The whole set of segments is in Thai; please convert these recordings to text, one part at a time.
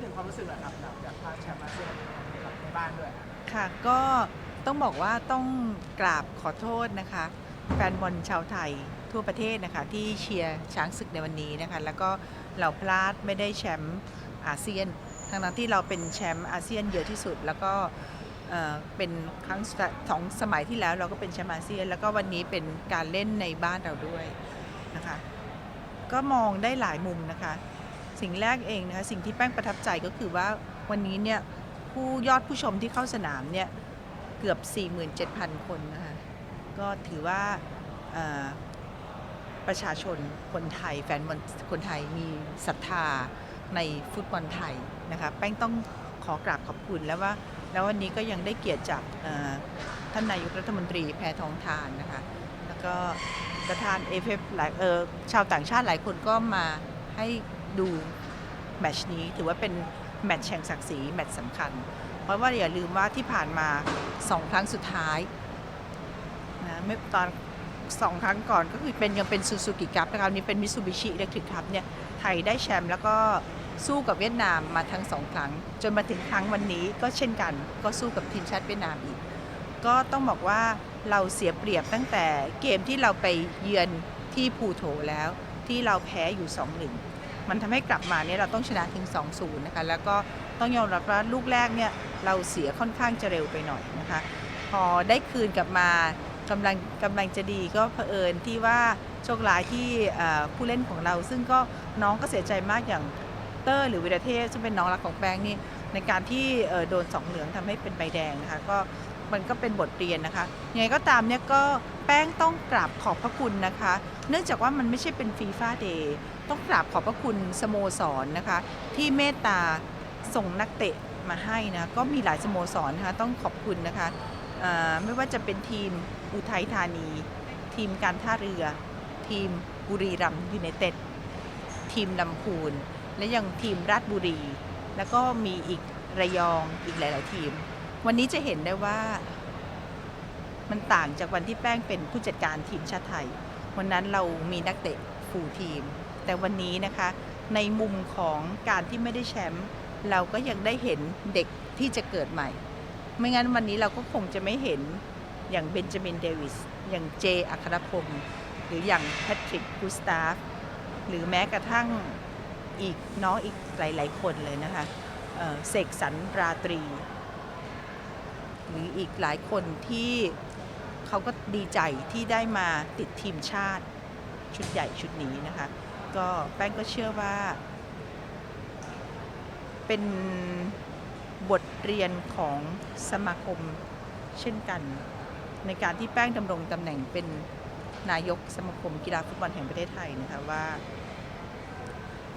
ดถึงความรู้สึกหน่อยครับจากจากพาแชมป์อาเซียนบในบ้านด้วยค่ะก็ต้องบอกว่าต้องกราบขอโทษนะคะ แฟนบอลชาวไทยทั่วประเทศนะคะที่เชียร์ช้างศึกในวันนี้นะคะ แล้วก็เราพลาดไม่ได้แชมป์อาเซียน ทั้งนั้นที่เราเป็นแชมป์อาเซียนเยอะที่สุด แล้วก็เเป็นครั้งสองสมัยที่แล้วเราก็เป็นแชมป์อาเซียน แล้วก็วันนี้เป็นการเล่นในบ้านเราด้วยนะคะ ก็มองได้หลายมุมนะคะ สิ่งแรกเองนะคะสิ่งที่แป้งประทับใจก็คือว่าวันนี้เนี่ยผู้ยอดผู้ชมที่เข้าสนามเนี่ยเกือบ 47,000 คนนะคะก็ถือว่าประชาชนคนไทยแฟนบอลคนไทยมีศรัทธาในฟุตบอลไทยนะคะแป้งต้องขอกราบขอบคุณแล้วว่าแล้ววันนี้ก็ยังได้เกียรติจากท่านนายกรัฐมนตรีแพทองทานนะคะแล้วก็ประธานเอฟหลายเออชาวต่างชาติหลายคนก็มาให้ ดูแมตชนี้ถือว่าเป็นแมตช์แห่งศักดิ์ศรีแมตช์สำคัญ เพราะว่าอย่าลืมว่าที่ผ่านมาสองครั้งสุดท้ายนะไม่ตอนสองครั้งก่อนก็คือเป็นยังเป็นซูซูกิคัพนะคะอันนี้เป็นมิตซูบิชิอิเล็กทริกคัพเนี่ยไทยได้แชมป์แล้วก็สู้กับเวียดนามมาทั้งสองครั้ง จนมาถึงครั้งวันนี้ก็เช่นกันก็สู้กับทีมชาติเวียดนามอีก ก็ต้องบอกว่าเราเสียเปรียบตั้งแต่เกมที่เราไปเยือนที่ภูโถแล้วที่เราแพ้อยู่2-1 มันทำให้กลับมาเนี่ยเราต้องชนะถึง 2-0 นะคะ แล้วก็ต้องยอมรับว่าลูกแรกเนี่ยเราเสียค่อนข้างจะเร็วไปหน่อยนะคะ พอได้คืนกลับมากำลังกำลังจะดีก็เผอิญที่ว่าโชคร้ายที่ผู้เล่นของเรา ซึ่งก็น้องก็เสียใจมากอย่างเตอร์หรือวิรเทพซึ่งเป็นน้องรักของแป้งนี่ในการที่โดนสองเหลืองทำให้เป็นใบแดงนะคะก็ มันก็เป็นบทเรียนนะคะยังไงก็ตามเนี่ยก็แป้งต้องกราบขอบพระคุณนะคะ เนื่องจากว่ามันไม่ใช่เป็นฟีฟ่าเดย์ต้องกราบขอบพระคุณสโมสรนะคะ ที่เมตตาส่งนักเตะมาให้นะก็มีหลายสโมสรนะคะต้องขอบคุณนะคะไม่ว่าจะเป็นทีมอุทัยธานี ทีมการท่าเรือ ทีมบุรีรัมย์ยูไนเต็ดทีมลำพูน และยังทีมราชบุรี แล้วก็มีอีกระยองอีกหลาย ๆ ทีม วันนี้จะเห็นได้ว่ามันต่างจากวันที่แป้งเป็นผู้จัดการทีมชาติไทย วันนั้นเรามีนักเตะฟูลทีม แต่วันนี้นะคะในมุมของการที่ไม่ได้แชมป์เราก็ยังได้เห็นเด็กที่จะเกิดใหม่ ไม่งั้นวันนี้เราก็คงจะไม่เห็นอย่างเบนจามินเดวิส อย่างเจอัครพงศ์หรืออย่างแพทริกกูสตาฟ หรือแม้กระทั่งอีกน้องอีกหลาย ๆ คนเลยนะคะเอ่อเสกสรรราตรี หรืออีกหลายคนที่เขาก็ดีใจที่ได้มาติดทีมชาติชุดใหญ่ชุดนี้นะคะ ก็แป้งก็เชื่อว่า เป็นบทเรียนของสมาคมเช่นกัน ในการที่แป้งดำรงตำแหน่งเป็นนายกสมาคมกีฬาฟุตบอลแห่งประเทศไทยนะคะว่า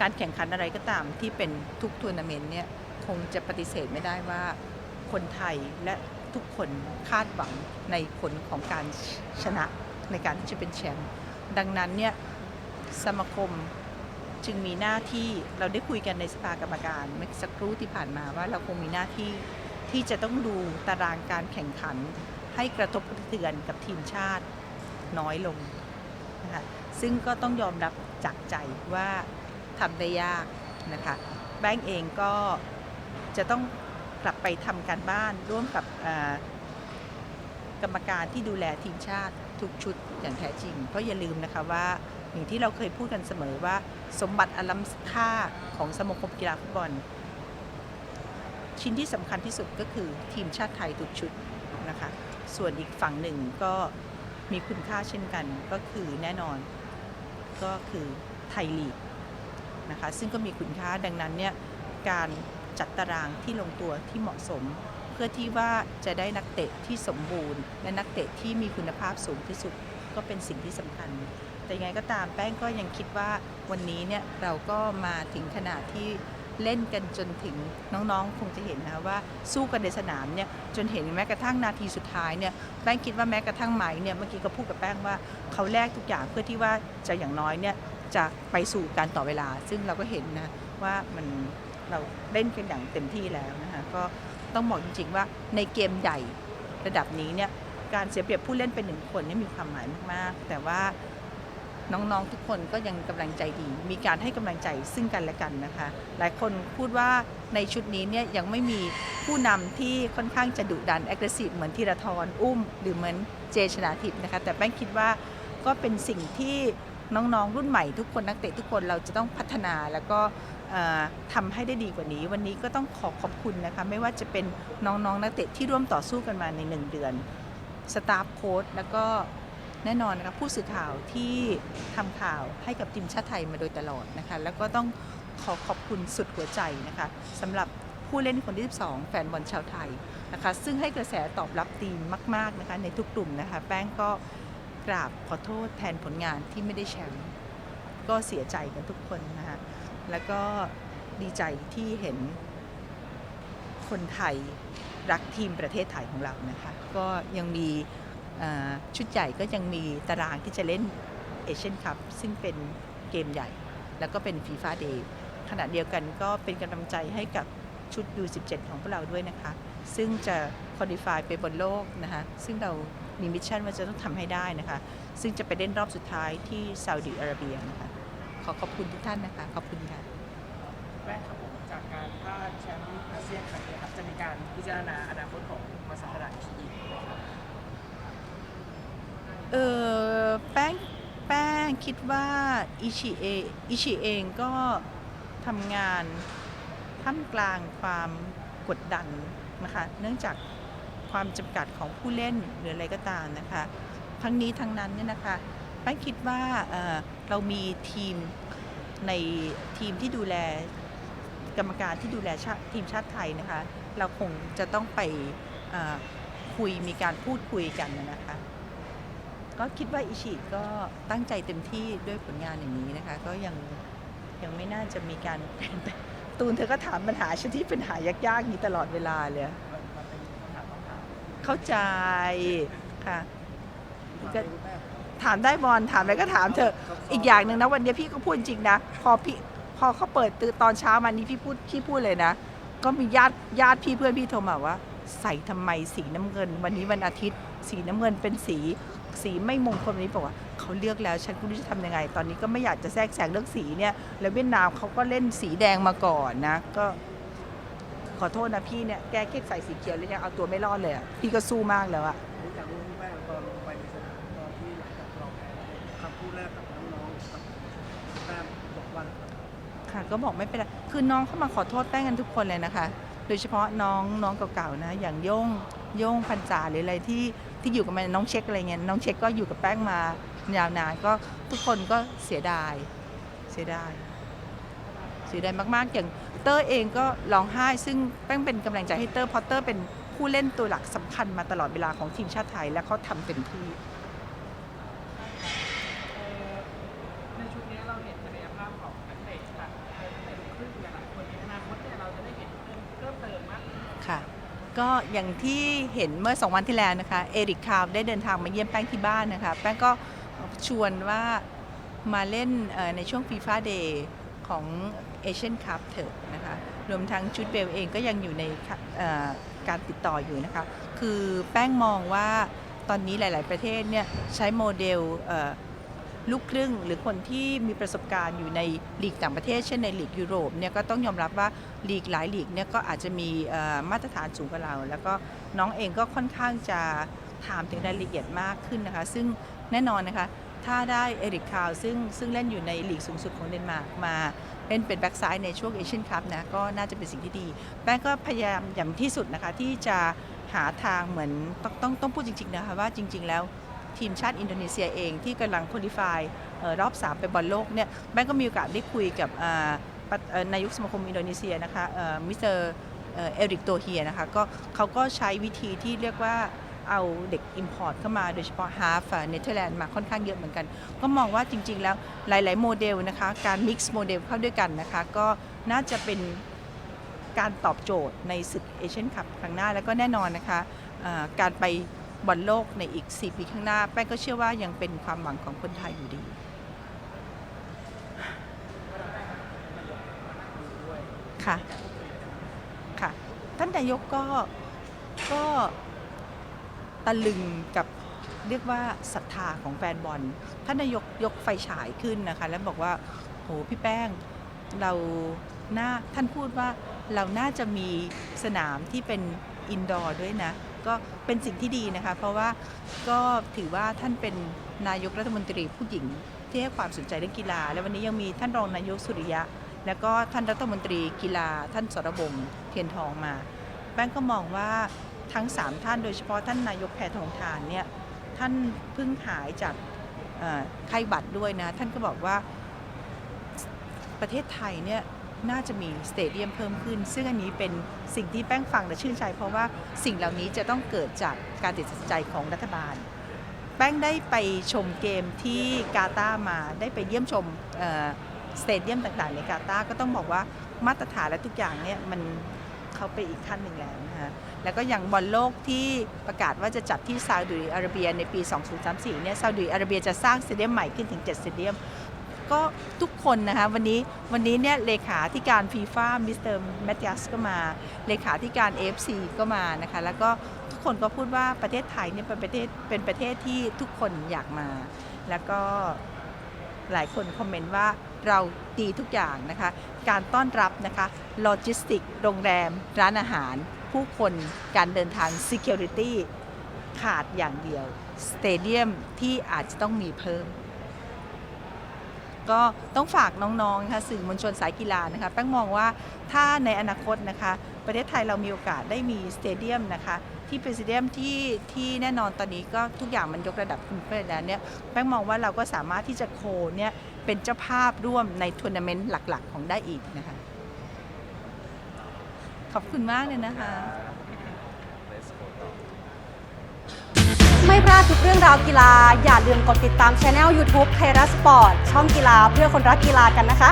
การแข่งขันอะไรก็ตามที่เป็นทุกทัวร์นาเมนต์เนี่ยคงจะปฏิเสธไม่ได้ว่าคนไทยและ ทุกคนคาดหวังในผลของการชนะในการที่จะเป็นแชมป์ดังนั้นเนี่ยสมาคมจึงมีหน้าที่เราได้คุยกันในสภากรรมการเมื่อสักครู่ที่ผ่านมาว่าเราคงมีหน้าที่ที่จะต้องดูตารางการแข่งขัน ให้กระทบกระเทือนกับทีมชาติน้อยลงนะคะซึ่งก็ต้องยอมรับจากใจว่าทำได้ยากนะคะแบงก์เองก็จะต้อง กลับไปทำการบ้านร่วมกับกรรมการที่ดูแลทีมชาติทุกชุดอย่างแท้จริง เพราะอย่าลืมนะคะว่าอย่างที่เราเคยพูดกันเสมอว่า สมบัติอล้ำค่าของสมาคมกีฬาฟุตบอล ชิ้นที่สำคัญที่สุดก็คือทีมชาติไทยทุกชุดนะคะ ส่วนอีกฝั่งหนึ่งก็มีคุณค่าเช่นกันก็คือแน่นอนก็คือไทยลีกนะคะซึ่งก็มีคุณค่าดังนั้นเนี่ยการ จัดตารางที่ลงตัวที่เหมาะสม เพื่อที่ว่าจะได้นักเตะที่สมบูรณ์ และนักเตะที่มีคุณภาพสูงที่สุดก็เป็นสิ่งที่สำคัญ แต่ยังไงก็ตามแป้งก็ยังคิดว่าวันนี้เนี่ยเราก็มาถึงขนาดที่เล่นกันจนถึงน้องๆ คงจะเห็นนะว่าสู้กันในสนามเนี่ยจนเห็นแม้กระทั่งนาทีสุดท้ายเนี่ยแป้งคิดว่าแม้กระทั่งไหมเนี่ยเมื่อกี้ก็พูดกับแป้งว่าเขาแลกทุกอย่างเพื่อที่ว่าจะอย่างน้อยเนี่ยจะไปสู่การต่อเวลา ซึ่งเราก็เห็นนะว่ามัน เราเล่นกันอย่างเต็มที่แล้วนะคะก็ต้องบอกจริงๆว่าในเกมใหญ่ระดับนี้เนี่ยการเสียเปรียบผู้เล่นเป็นหนึ่งคนนี่มีความหมายมากๆ แต่ว่าน้องๆทุกคนก็ยังกำลังใจดี มีการให้กำลังใจซึ่งกันและกันนะคะ หลายคนพูดว่าในชุดนี้เนี่ยยังไม่มีผู้นำที่ค่อนข้างจะดุดัน aggressive เหมือนธีรทรอุ้ม หรือเหมือนเจชนาทิพย์นะคะ แต่แป้งคิดว่าก็เป็นสิ่งที่น้องๆ รุ่นใหม่ทุกคนนักเตะทุกคนเราจะต้องพัฒนาแล้วก็ ทำให้ได้ดีกว่านี้ วันนี้ก็ต้องขอขอบคุณนะคะ ไม่ว่าจะเป็นน้องๆนักเตะที่ร่วมต่อสู้กันมาในหนึ่งเดือนสตาฟโค้ดแล้วก็แน่นอนนะคะผู้สื่อข่าวที่ทำข่าวให้กับทีมชาติไทยมาโดยตลอดนะคะ แล้วก็ต้องขอขอบคุณสุดหัวใจนะคะสำหรับผู้เล่นคนที่ 12 แฟนบอลชาวไทยนะคะ ซึ่งให้กระแสตอบรับดีมาก ๆนะคะ ในทุกกลุ่มนะคะ แป้งก็กราบขอโทษแทนผลงานที่ไม่ได้แชมป์ก็เสียใจกันทุกคนนะคะ แล้วก็ดีใจที่เห็นคนไทยรักทีมประเทศไทยของเรานะคะ ก็ยังมีชุดใหญ่ก็ยังมีตารางที่จะเล่นเอเชียนคัพซึ่งเป็นเกมใหญ่ แล้วก็เป็นฟีฟ่าเดย์ขณะเดียวกันก็เป็นกำลังใจให้กับชุด U17 ของพวกเราด้วยนะคะ ซึ่งจะคอ l ิฟายไปบนโลกนะคะซึ่งเรามีมิชชั่นว่าจะต้องทำให้ได้นะคะ ซึ่งจะไปเล่นรอบสุดท้ายที่ซาอุดิอาระเบียนะคะ ขอขอบคุณทุกท่านนะคะ ขอบคุณค่ะแม่ครับผมจากการพลาดแชมป์อาเซียนครั้งนี้ครับจะมีการพิจารณาอนาคตของมาซาดะอิชิอิไหมครับเออแป้งแป้งคิดว่าอิชิเออิชิเองก็ทำงานท่ามกลางความกดดันนะคะเนื่องจากความจำกัดของผู้เล่นหรืออะไรก็ตามนะคะ ทั้งนี้ทั้งนั้นเนี่ยนะคะแป้งคิดว่า เอ่อเรามีทีมในทีมที่ดูแลกรรมการที่ดูแลชาทีมชาติไทยนะคะ เราคงจะต้องไปเอ่อคุยมีการพูดคุยกันนะคะ ก็คิดว่าอิชิก็ตั้งใจเต็มที่ด้วยผลงานอย่างนี้นะคะ ก็ยังยังไม่น่าจะมีการเปลี่ยนแปลงตูนเธอก็ถามปัญหาชนที่ปัญหายากๆนี้ตลอดเวลาเลยมันมันเป็นคำถามต้องถามเข้าใจค่ะก็แม่ ถามได้บอลถามอะไรก็ถามเถอะอีกอย่างหนึ่งนะวันนี้พี่ก็พูดจริงนะ พอพี่พอเขาเปิดตื่นตอนเช้ามานี้พี่พูดพี่พูดเลยนะ ก็มีญาติญาติพี่เพื่อนพี่โทรมาว่า ใส่ทำไมสีน้ำเงิน วันนี้วันอาทิตย์ สีน้ำเงินเป็นสี สีไม่มงคลวันนี้บอกว่าเขาเลือกแล้วฉันก็ไม่รู้จะทำยังไง ตอนนี้ก็ไม่อยากจะแทรกแซงเรื่องสีเนี่ย แล้วเวียดนามเขาก็เล่นสีแดงมาก่อนนะ ก็ ขอโทษนะพี่เนี่ยแกแค่ใส่สีเขียวแล้วยังเอาตัวไม่รอดเลยอะพี่ก็สู้มากแล้วอะ คำพูดแรกกับน้องๆกับแต้มบอกวันครับค่ะก็บอกไม่เป็นไรคือน้องเข้ามาขอโทษแป้งกันทุกคนเลยนะคะ โดยเฉพาะน้องน้องเก่าๆนะ อย่างโย่งโย่งพันจ่าหรืออะไรที่ที่อยู่กับมันน้องเช็คอะไรเงี้ยน้องเช็คก็อยู่กับแป้งมายาวนานก็ทุกคนก็เสียดาย เสียดาย เสียดายมากๆ อย่างเตอร์เองก็ร้องไห้ ซึ่งแป้งเป็นกำลังใจให้เตอร์เพราะเตอร์เป็นผู้เล่นตัวหลักสำคัญมาตลอดเวลาของทีมชาติไทย และเขาทำเต็มที่ ในชุดนี้เราเห็นศักยภาพของนักเตะจากนักเตะลูกครึ่งหลายๆคนในอนาคตเนี่ยเราจะได้เห็นเพิ่มเติมมากขึ้น ค่ะ ก็อย่างที่เห็นเมื่อสองวันที่แล้วนะคะเอริกคาวได้เดินทางมาเยี่ยมแป้งที่บ้านนะคะ แป้งก็ชวนว่ามาเล่นในช่วงฟีฟ่าเดย์ของเอเชียนคัพเถอะนะคะรวมทั้งชุดเบลเองก็ยังอยู่ในการติดต่ออยู่นะคะ คือแป้งมองว่าตอนนี้หลาย ๆ ประเทศเนี่ยใช้โมเดล ลูกครึ่ง หรือคนที่มีประสบการณ์อยู่ในลีกต่างประเทศ เช่นในลีกยุโรปเนี่ยก็ต้องยอมรับว่าลีกหลายลีกเนี่ยก็อาจจะมีมาตรฐานสูงกว่าเรา แล้วก็น้องเองก็ค่อนข้างจะถามถึงรายละเอียดมากขึ้นนะคะ ซึ่งแน่นอนนะคะถ้าได้เอริกคาวซึ่งซึ่งเล่นอยู่ในลีกสูงสุดของเดนมาร์กมาเล่นเป็นแบ็กซ้ายในช่วงเอเชียนคัพนะก็น่าจะเป็นสิ่งที่ดี แป้งก็พยายามอย่างที่สุดนะคะที่จะหาทางเหมือนต้องต้องต้องพูดจริงๆนะคะว่าจริง ๆ แล้ว ทีมชาติอินโดนีเซียเองที่กำลังคุริฟายรอบ 3 ไปบอลโลกเนี่ยแป้งก็มีโอกาสได้คุยกับนายกสมาคมอินโดนีเซียนะคะมิสเตอร์เอริกโตเฮียนะคะก็เขาก็ใช้วิธีที่เรียกว่าเอาเด็ก Import เข้ามาโดยเฉพาะฮาฟเนเธอร์แลนด์มาค่อนข้างเยอะเหมือนกัน ก็มองว่าจริง ๆ แล้วหลาย ๆ โมเดลนะคะการ mix โมเดลเข้าด้วยกันนะคะก็น่าจะเป็นการตอบโจทย์ในศึกเอเชียนคัพครั้งหน้าแล้วก็แน่นอนนะคะการไป บอลโลกในอีก 4 ปีข้างหน้า แป้งก็เชื่อว่ายังเป็นความหวังของคนไทยอยู่ดีค่ะค่ะ ท่านนายกก็ก็ตะลึงกับเรียกว่าศรัทธาของแฟนบอล ท่านนายกยกไฟฉายขึ้นนะคะ แล้วบอกว่าโหพี่แป้งเราน่าท่านพูดว่าเราน่าจะมีสนามที่เป็นอินดอร์ด้วยนะ ก็เป็นสิ่งที่ดีนะคะ เพราะว่าก็ถือว่าท่านเป็นนายกรัฐมนตรีผู้หญิงที่ให้ความสนใจเรื่องกีฬา และวันนี้ยังมีท่านรองนายกสุริยะ แล้วก็ท่านรัฐมนตรีกีฬา ท่านสรบงเทียนทองมาแป้งก็มองว่าทั้ง 3 ท่านโดยเฉพาะท่านนายกแพทองทานเนี่ยท่านเพิ่งหายจากไข้หวัดด้วยนะ ท่านก็บอกว่าประเทศไทยเนี่ย น่าจะมีสเตเดียมเพิ่มขึ้น ซึ่งอันนี้เป็นสิ่งที่แป้งฟังและชื่นใจ เพราะว่าสิ่งเหล่านี้จะต้องเกิดจากการตัดสินใจของรัฐบาล แป้งได้ไปชมเกมที่กาตาร์มาได้ไปเยี่ยมชมสเตเดียมต่างๆ ในกาตาร์ก็ต้องบอกว่ามาตรฐานและทุกอย่างเนี่ยมันเขาไปอีกขั้นหนึ่งแล้วนะคะแล้วก็อย่างบอลโลกที่ประกาศว่าจะจัดที่ซาอุดิอาระเบียในปี 2034 เนี่ยซาอุดิอาระเบียจะสร้างสเตเดียมใหม่ขึ้นถึง 7 สเตเดียม ก็ทุกคนนะคะวันนี้วันนี้เนี่ยเลขาธิการฟีฟ่ามิสเตอร์แมตติอัสก็มา เลขาธิการ AFC ก็มานะคะแล้วก็ทุกคนก็พูดว่าประเทศไทยเนี่ยเป็นประเทศเป็นประเทศที่ทุกคนอยากมา แล้วก็หลายคนคอมเมนต์ว่าเราดีทุกอย่างนะคะ การต้อนรับนะคะโลจิสติกโรงแรม ร้านอาหาร ผู้คนการเดินทาง Security ขาดอย่างเดียว สเตเดียมที่อาจจะต้องมีเพิ่ม ก็ต้องฝากน้องๆนะคะสื่อมวลชนสายกีฬานะคะแป้งมองว่าถ้าในอนาคตนะคะ ประเทศไทยเรามีโอกาสได้มีสเตเดียมนะคะที่เป็นสเตเดียมที่ที่แน่นอนตอนนี้ก็ทุกอย่างมันยกระดับขึ้นไปแล้วเนี่ยแป้งมองว่าเราก็สามารถที่จะโคเนี่ยเป็นเจ้าภาพร่วมในทัวร์นาเมนต์หลักๆ ของได้อีกนะคะขอบคุณมากเลยนะคะ ไม่พลาดทุกเรื่องราวกีฬา อย่าลืมกดติดตามช anel YouTube ไทยรัฐสปอร์ตช่องกีฬาเพื่อคนรักกีฬากันนะคะ